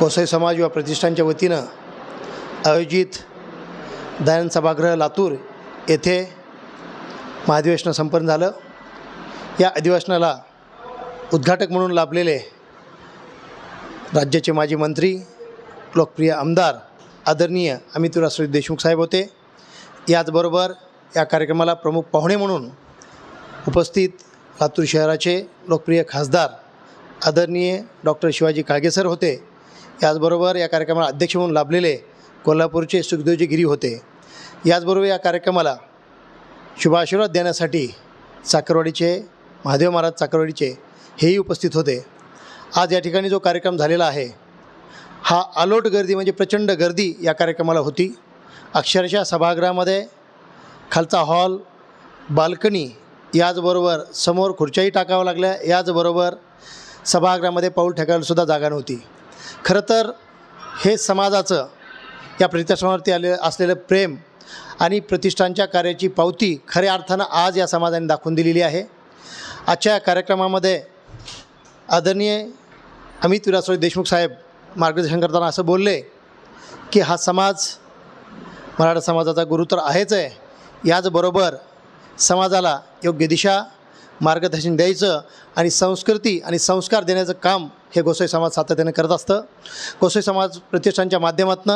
गोसाई समाज युवा प्रतिष्ठानच्या वतीनं आयोजित दयान सभागृह लातूर येथे महाधिवेशन संपन्न झालं. या अधिवेशनाला उद्घाटक म्हणून लाभलेले राज्याचे माजी मंत्री लोकप्रिय आमदार आदरणीय अमित विलासराव देशमुख साहेब होते. याचबरोबर या कार्यक्रमाला प्रमुख पाहुणे म्हणून उपस्थित लातूर शहराचे लोकप्रिय खासदार आदरणीय डॉक्टर शिवाजी काळगेसर होते. याचबरोबर या कार्यक्रमाला अध्यक्ष म्हणून लाभलेले कोल्हापूरचे सुखदेवजी गिरी होते. याचबरोबर या कार्यक्रमाला शुभाशीर्वाद देण्यासाठी चाकरवाडीचे महादेव महाराज चाकरवाडीचे हेही उपस्थित होते. आज या ठिकाणी जो कार्यक्रम झालेला आहे हा आलोट गर्दी म्हणजे प्रचंड गर्दी या कार्यक्रमाला होती. अक्षरशः सभागृहामध्ये खालचा हॉल बाल्कनी याचबरोबर समोर खुर्च्याही टाकाव्या लागल्या. याचबरोबर सभागृहामध्ये पाऊल ठेकायलासुद्धा जागा नव्हती. खरं तर हे समाजाचं या प्रतिष्ठानावरती आले असलेलं प्रेम आणि प्रतिष्ठानच्या कार्याची पावती खऱ्या अर्थानं आज या समाजाने दाखवून दिलेली आहे. आजच्या या कार्यक्रमामध्ये आदरणीय अमित विरासोळी देशमुख साहेब मार्गदर्शन करताना असं बोलले की हा समाज मराठा समाजाचा गुरु तर आहेच आहे. याचबरोबर समाजाला योग्य दिशा मार्गदर्शन द्यायचं आणि संस्कृती आणि संस्कार देण्याचं काम हे गोसाई समाज सातत्याने करत असतं. गोसाई समाज प्रतिष्ठानच्या माध्यमातून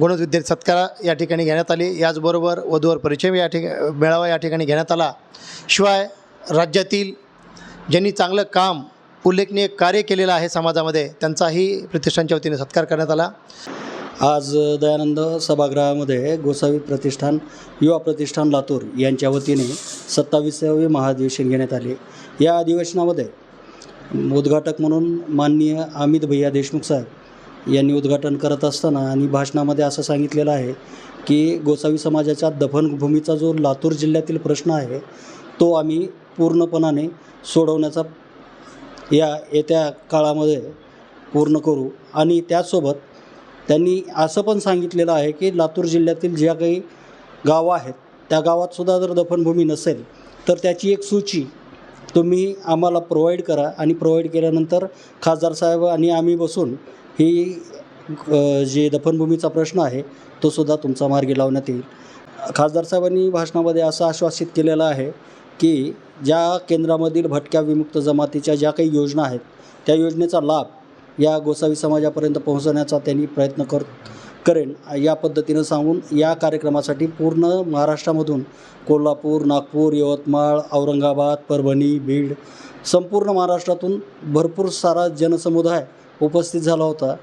गुणविद्यार्थी सत्कार या ठिकाणी घेण्यात आले. याचबरोबर वधूवर परिचय या ठिका मेळावा या ठिकाणी घेण्यात आला. शिवाय राज्यातील ज्यांनी चांगलं काम उल्लेखनीय कार्य केलेलं आहे समाजामध्ये त्यांचाही प्रतिष्ठानच्या वतीने सत्कार करण्यात आला. आज दयानंद सभागृहामध्ये गोसावी प्रतिष्ठान युवा प्रतिष्ठान लातूर यांच्या वतीने सत्तावीसावे महाधिवेशन घेण्यात आले. या अधिवेशनामध्ये उद्घाटक म्हणून माननीय अमित भैया देशमुख साहेब यांनी उद्घाटन करत असताना आणि भाषणामध्ये असं सांगितलेलं आहे की गोसावी समाजाच्या दफनभूमीचा जो लातूर जिल्ह्यातील प्रश्न आहे तो आम्ही पूर्णपणाने सोडवण्याचा या येत्या काळामध्ये पूर्ण करू. आणि त्याचसोबत त्यांनी असं पण सांगितलेलं आहे की लातूर जिल्ह्यातील ज्या काही गावं आहेत त्या गावातसुद्धा जर दफनभूमी नसेल तर त्याची एक सूची तुम्ही आम्हाला प्रोव्हाइड करा आणि प्रोव्हाइड केल्यानंतर खासदार साहेब आणि आम्ही बसून ही जे दफनभूमीचा प्रश्न आहे तो सुद्धा तुमचा मार्गी लावण्यात येईल. खासदार साहेबांनी भाषणामध्ये असं आश्वासित केलेलं आहे की ज्या केंद्रामधील भटक्या विमुक्त जमातीच्या ज्या काही योजना आहेत त्या योजनेचा लाभ या गोसावी समाजापर्यंत पोहोचवण्याचा त्यांनी प्रयत्न कर करेन. या पद्धतीनं सांगून या कार्यक्रमासाठी पूर्ण महाराष्ट्रामधून कोल्हापूर नागपूर यवतमाळ औरंगाबाद परभणी बीड संपूर्ण महाराष्ट्रातून भरपूर सारा जनसमुदाय उपस्थित झाला होता.